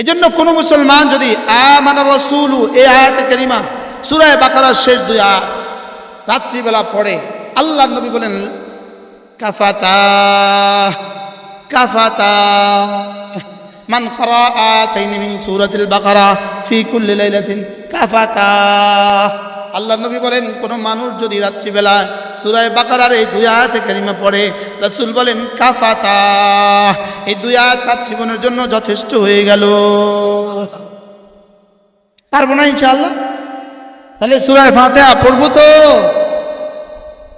এই জন্য কোনো মুসলমান যদি আ মানা রসুলু এ আয়াতে কেরিমা সুরায় বাকারার শেষ দুই আ রাত্রিবেলা পড়ে, আল্লাহ নবী বলেন, কাফাতা কাফাতা, মান করা আতাইনি মিন সূরাতিল বাকারা ফি কুল্লি লাইলাতিন কাফাতা। আল্লাহ নবী বলেন, কোন মানুষ যদি রাত্রিবেলা সুরায় বাকারার এই দুই আয়াতে কারিমা পড়ে, রাসূল বলেন, কাফাতা। এই দুই আয়াত তার জীবনের জন্য যথেষ্ট হয়ে গেল। পারব না ইনশাআল্লাহ? তাহলে সুরায় ফাতিহা পড়ব তো।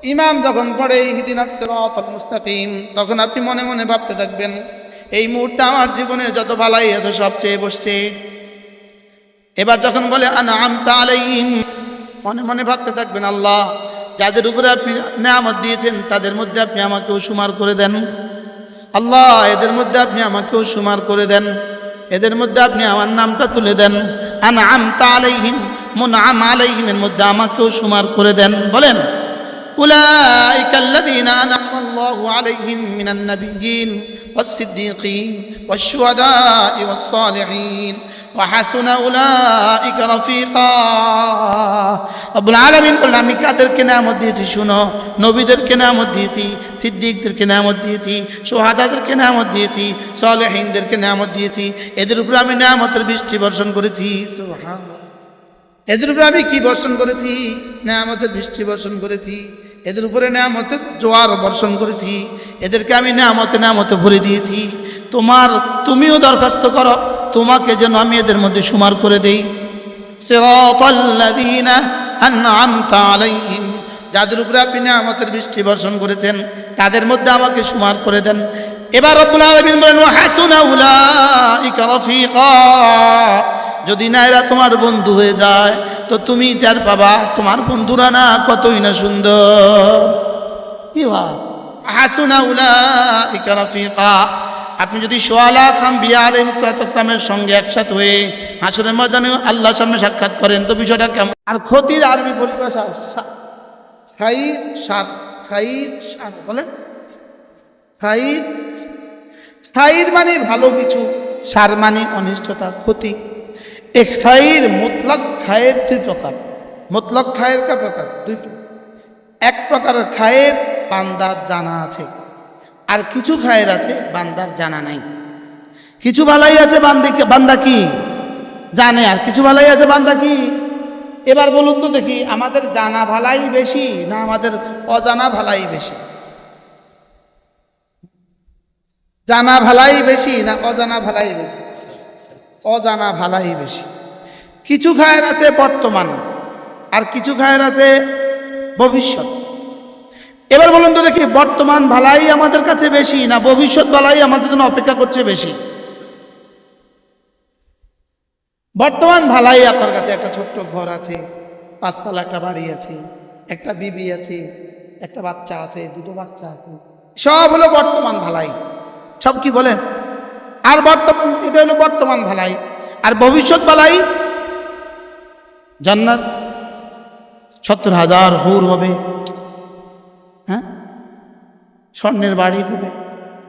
ইমাম যখন পড়ে মুস্তাকিম, তখন আপনি মনে মনে ভাবতে থাকবেন, এই মুহূর্তে আমার জীবনে যত ভালাই আছে সবচেয়ে বসছে। এবার যখন বলে, আনআমতা আলাইহিম মনে মনে ভাবতে থাকবেন আল্লাহ যাদের উপরে আপনি নেয়ামত দিয়েছেন তাদের মধ্যে আপনি আমাকেও সুমার করে দেন আল্লাহ এদের মধ্যে আপনি আমাকেও সুমার করে দেন এদের মধ্যে আপনি আমার নামটা তুলে দেন আনআমতা আলাইহিম মুনআম আলাইহিমের মধ্যে আমাকেও সুমার করে দেন বলেন أولئك الذين أنعم الله عليهم من النبيين والصديقين والشهداء والصالحين وحسن أولئك رفيقا رب العالمين বলেন আমি কাদেরকে নামত দিয়েছি শুনো নবীদেরকে নামত দিয়েছি সিদ্দিকদেরকে নামত দিয়েছি সোহাদাদেরকে নামত দিয়েছি সলেহিনদেরকে নামত দিয়েছি এদের উপরে আমি নামতের বৃষ্টি বর্ষণ করেছি সুবহানাল্লাহ এদের উপরে আমি কি বর্ষণ করেছি নেয়ামতের বৃষ্টি বর্ষণ করেছি এদের উপরে নেয়ামতের জোয়ার বর্ষণ করেছি এদেরকে আমি নেয়ামতে নেয়ামতে ভরে দিয়েছি তোমার তুমিও দরখাস্ত করো তোমাকে যেন আমি এদের মধ্যে সুমার করে দেই। যাদের উপরে আপনি আমাদের বৃষ্টি বর্ষণ করেছেন, তাদের মধ্যে আমাকে সুমার করে দেন। এবার রব্বুল আলামিন বলেন যদি না এরা তোমার বন্ধু হয়ে যায়, তো তুমি যার পাবা? তোমার বন্ধুরা না কতই না সুন্দর। কি ভাব? হাসুনা উলাইকা রফিকা। আপনি যদি সোয়ালা খাম বিয়া আলম ইসলামের সঙ্গে একসাথে হয়ে হাসনের ময়দানে আল্লাহর সামনে সাক্ষাৎ করেন, তো বিষয়টা কেমন? আর ক্ষতির আরবি পরিভাষা সা- খাইর সার, খাইর বলেন? খাইর খাইর মানে ভালো কিছু, সার মানে অনিষ্টতা, ক্ষতি। এ খাইর মুতলক খায়ের দুই প্রকার। মুতলক খায়ের কা প্রকার? দুই। এক প্রকারের খায়ের বান্দার জানা আছে। আর কিছু খায়ের আছে, বান্দার জানা নাই। কিছু ভালাই আছে বান্দিকে বান্দা কি? জানে, আর কিছু ভালাই আছে, বান্দা কি? এবার বলুন তো দেখি, আমাদের জানা ভালাই বেশি না আমাদের অজানা ভালাই বেশি? জানা ভালাই বেশি না অজানা ভালাই বেশি? অজানা ভালাই বেশি। কিছু খায়ের আছে বর্তমান, আর কিছু খায়ের আছে ভবিষ্যৎ। এবার বলুন তো দেখি, বর্তমান ভালাই আমাদের কাছে বেশি না ভবিষ্যৎ ভালাই আমাদের জন্য অপেক্ষা করছে বেশি? বর্তমান ভালাই আপনার কাছে একটা ছোট্ট ঘর আছে, পাঁচতলা একটা বাড়ি আছে, একটা বিবি আছে, একটা বাচ্চা আছে, দুটো বাচ্চা আছে, সব হলো বর্তমান ভালাই। সব কি বলেন? আর বর্তমান, এটা হলো বর্তমান ভালাই। আর ভবিষ্যৎ ভালাই জান্নাত, সত্তর হাজার হুর হবে। স্বর্ণের বাড়ি হবে।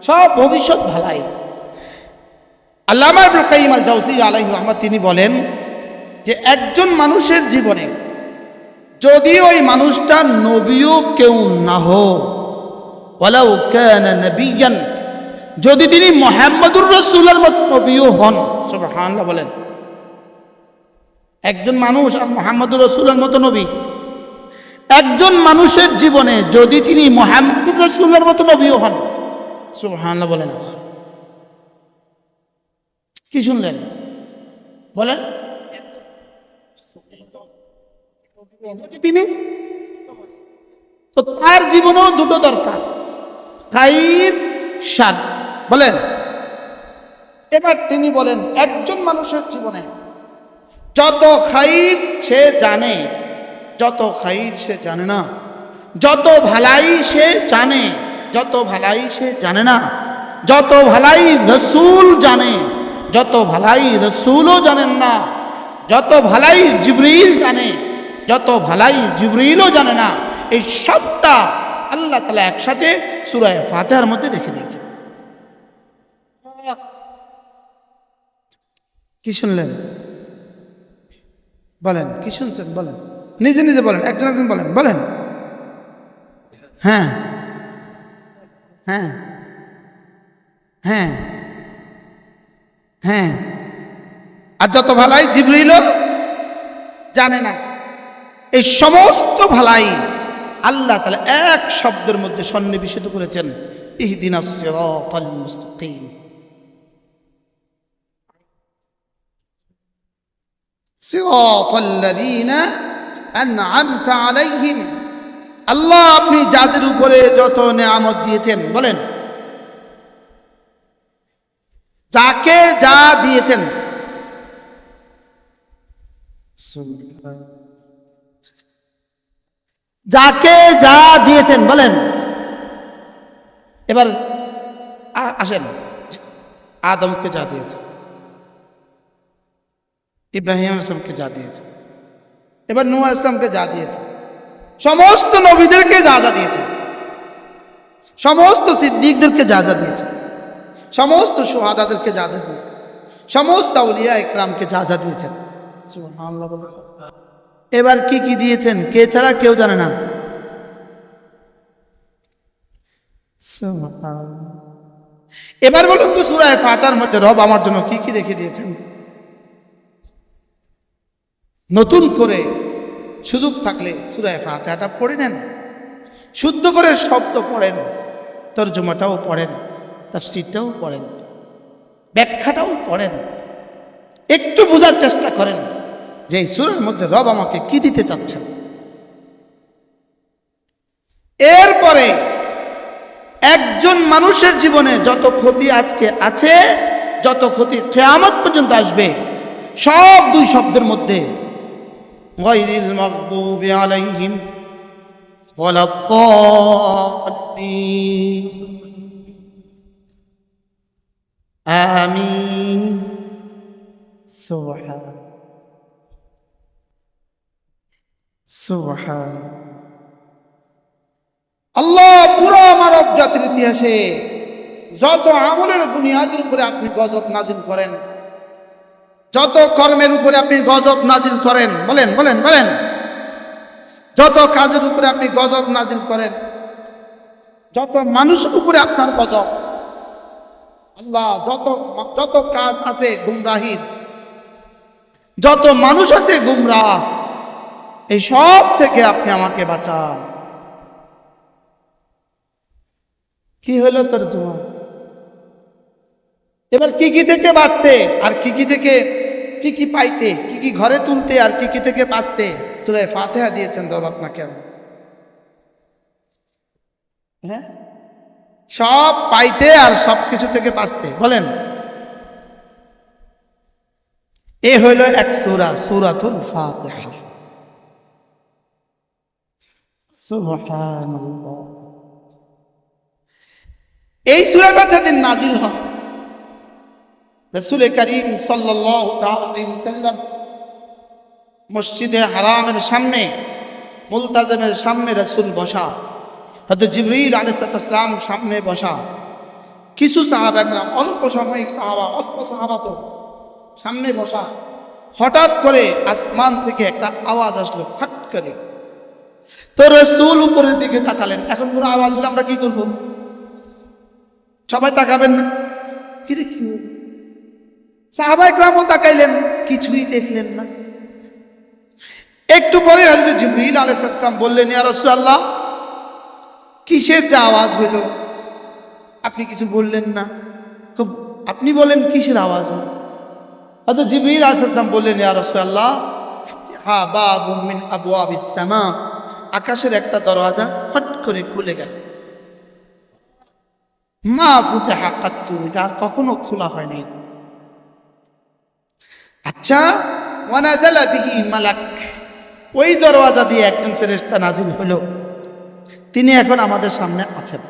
সব ভবিষ্যৎ ভালাই। আল্লামা ইবনুল কাইয়িম আল জাওসি আলাইহি রহমাত তিনি বলেন যে, একজন মানুষের জীবনে যদি ওই মানুষটা নবীও কেউ না হোক যদি তিনি মোহাম্মদুর রসুলের মত নবীও হন, সুবহানাল্লাহ বলেন, একজন মানুষ আর মোহাম্মদুর রসুলের মতো নবী একজন মানুষের জীবনে যদি তিনি মোহাম্মদুর রসুলের মতো নবীও হন, সুবহানাল্লাহ বলেন। কি শুনলেন? বলেন। তিনি, তো তার জীবনেও দুটো দরকার, খাইর সার বলেন। এবার তিনি বলেন, একজন মানুষের জীবনে যত খাইর সে জানে যত খাইর সে জানে না, যত ভালাই সে জানে, যত ভালাই সে জানে না, যত ভালাই রসুল জানে, যত ভালাই রসুলও জানেন না, যত ভালাই জিবরিল জানে, যত ভালাই জিবরিলও জানে না, এই সবটা আল্লাহ তালা একসাথে সুরায় ফাতেহার মধ্যে রেখে দিয়েছে। কি শুনলেন? বলেন, কি শুনছেন? বলেন। নিজে নিজে বলেন, একজন একজন বলেন বলেন। হ্যাঁ। হ্যাঁ। হ্যাঁ। হ্যাঁ। আর যত ভালাই জিবরিল জানে না। এই সমস্ত ভালাই আল্লাহ তাআলা এক শব্দের মধ্যে সন্নিবেশিত করেছেন সিরাতাল মুস্তাকিম। সিরাতাল লাযীনা আন'আমতা আল্লাহ আপনি যাদের উপরে যত নেয়ামত দিয়েছেন, বলেন। যাকে যা দিয়েছেন। যাকে যা দিয়েছেন, বলেন। এবার আসেন। আদমকে যা দিয়েছে ইব্রাহিম আসলামকে যা দিয়েছে এবার নুয়া ইসলামকে যা দিয়েছে। সমস্ত নবীদেরকে যা যা দিয়েছে। সমস্ত সিদ্দিকদেরকে যা যা দিয়েছে। সমস্ত সোহাদাদেরকে যা যা দিয়েছে। সমস্ত আউলিয়া ইকরামকে যা যা দিয়েছেন এবার কি কি দিয়েছেন? কে ছাড়া কেউ জানে না। এবার বলুন তো সুরায় ফাতার মধ্যে রব আমার জন্য কি কি রেখে দিয়েছেন? নতুন করে সুযোগ থাকলে সুরায় ফাতেহাটা পড়ে নেন। শুদ্ধ করে শব্দ পড়েন, তর্জমাটাও পড়েন তার তাফসিরটাও পড়েন, ব্যাখ্যাটাও পড়েন। একটু বোঝার চেষ্টা করেন যে এই সুরের মধ্যে রব আমাকে কি দিতে চাচ্ছেন। এরপরে একজন মানুষের জীবনে যত ক্ষতি আজকে আছে, যত ক্ষতি কেয়ামত পর্যন্ত আসবে, সব দুই শব্দের মধ্যে غير المغضوب عليهم ولا الضالين آمين سبحان سبحان আল্লাহ পুরো মানব জাতির ইতিহাসে যত আমলের বুনিয়াদের উপরে আপনি গজব নাজিল করেন যত কর্মের উপরে আপনি গজব নাজিল করেন, বলেন বলেন বলেন। যত কাজের উপরে আপনি গজব নাজিল করেন, যত মানুষের উপরে আপনার গজব, আল্লাহ, যত যত কাজ আছে গুমরাহির, যত মানুষ আছে গুমরাহ, এই সব থেকে আপনি আমাকে বাঁচান। কি হলো তোর জমা এবার কি কি থেকে বাঁচতে? আর কি কি থেকে কি কি পাইতে, কি কি ঘরে তুলতে আর কি কি থেকে বাঁচতে? সুরায় ফাতেহা দিয়েছেন রব আপনাকে হ্যাঁ? সব পাইতে আর সব কিছু থেকে বাঁচতে, বলেন। এ হইল এক সুরা, সুরাতুল ফাতিহা। এই সুরাটা যেদিন নাজিল হয় রসুল করিম সাল্লাম মসজিদে হারামের সামনে, মুলতাজমের সামনে রসুল বসা হয়তো জিবরিল আলিসাল্লাম সামনে বসা। কিছু সাহাবা একদম অল্প সাময়িক সাহাবা, অল্প সাহাবা তো সামনে বসা। হঠাৎ করে আসমান থেকে একটা আওয়াজ আসলো ফট করে। তো রসুল উপরের দিকে তাকালেন। এখন কোনো আওয়াজ হলে আমরা কি করব? সবাই তাকাবেন না। কি? সাহাবাই গ্রামও তাকাইলেন, কিছুই দেখলেন না। একটু পরে হজরত জিবরিল আলাইসালাম বললেন, ইয়া রাসূলুল্লাহ, কিসের যে আওয়াজ হইল? আপনি কিছু বললেন না। খুব, আপনি বলেন, কিসের আওয়াজ হলো হয়তো জিবরিল আলাইসালাম বললেন, ইয়া রাসূলুল্লাহ হা বাবু মিন আবওয়াবিস সামা। আকাশের একটা দরওয়াজা ফট করে খুলে গেল। মা ফুতে কাত্তু, এটা কখনো খোলা হয় নাই। আচ্ছা ওয়ানাজালা বিহি মালাক। ওই দরওয়াজা দিয়ে একজন ফেরেশতা নাজিল হলো। তিনি এখন আমাদের সামনে আছেন।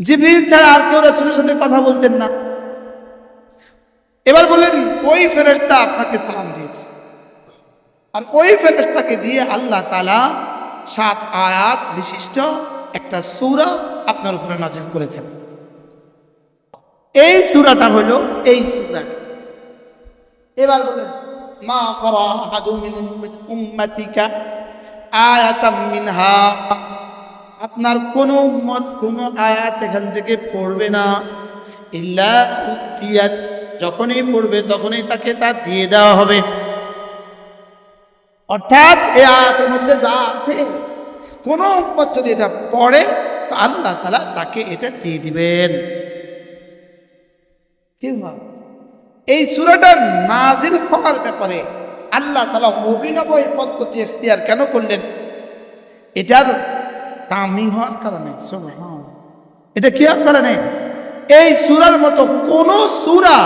জিবরিল ছাড়া আর কেউ রাসূলের সাথে কথা বলতেন না। এবার বললেন ওই ফেরেশতা আপনাকে সালাম দিয়েছে। আর ওই ফেরেশতাকে দিয়ে আল্লাহ তালা সাত আয়াত বিশিষ্ট একটা সূরা আপনার উপরে নাজিল করেছেন। এই সূরাটা হলো এই সূরাটা। এবার বলেন, মা করা আপনার কোন উম্মত কোন আয়াত এখান থেকে পড়বে না। ইল্লা যখনই পড়বে তখনই তাকে তা দিয়ে দেওয়া হবে। অর্থাৎ এই আয়াতের মধ্যে যা আছে, কোন উম্মত যদি এটা পড়ে, তো আল্লাহ তালা তাকে এটা দিয়ে দিবেন। কি হয়? এই সুরাটা নাজিল হওয়ার ব্যাপারে আল্লাহ তালা অভিনব এই পদ্ধতি এখতিয়ার কেন করলেন এটার দামি হওয়ার কারণে। এটা কি হওয়ার কারণে এই সুরার মতো কোন সুরা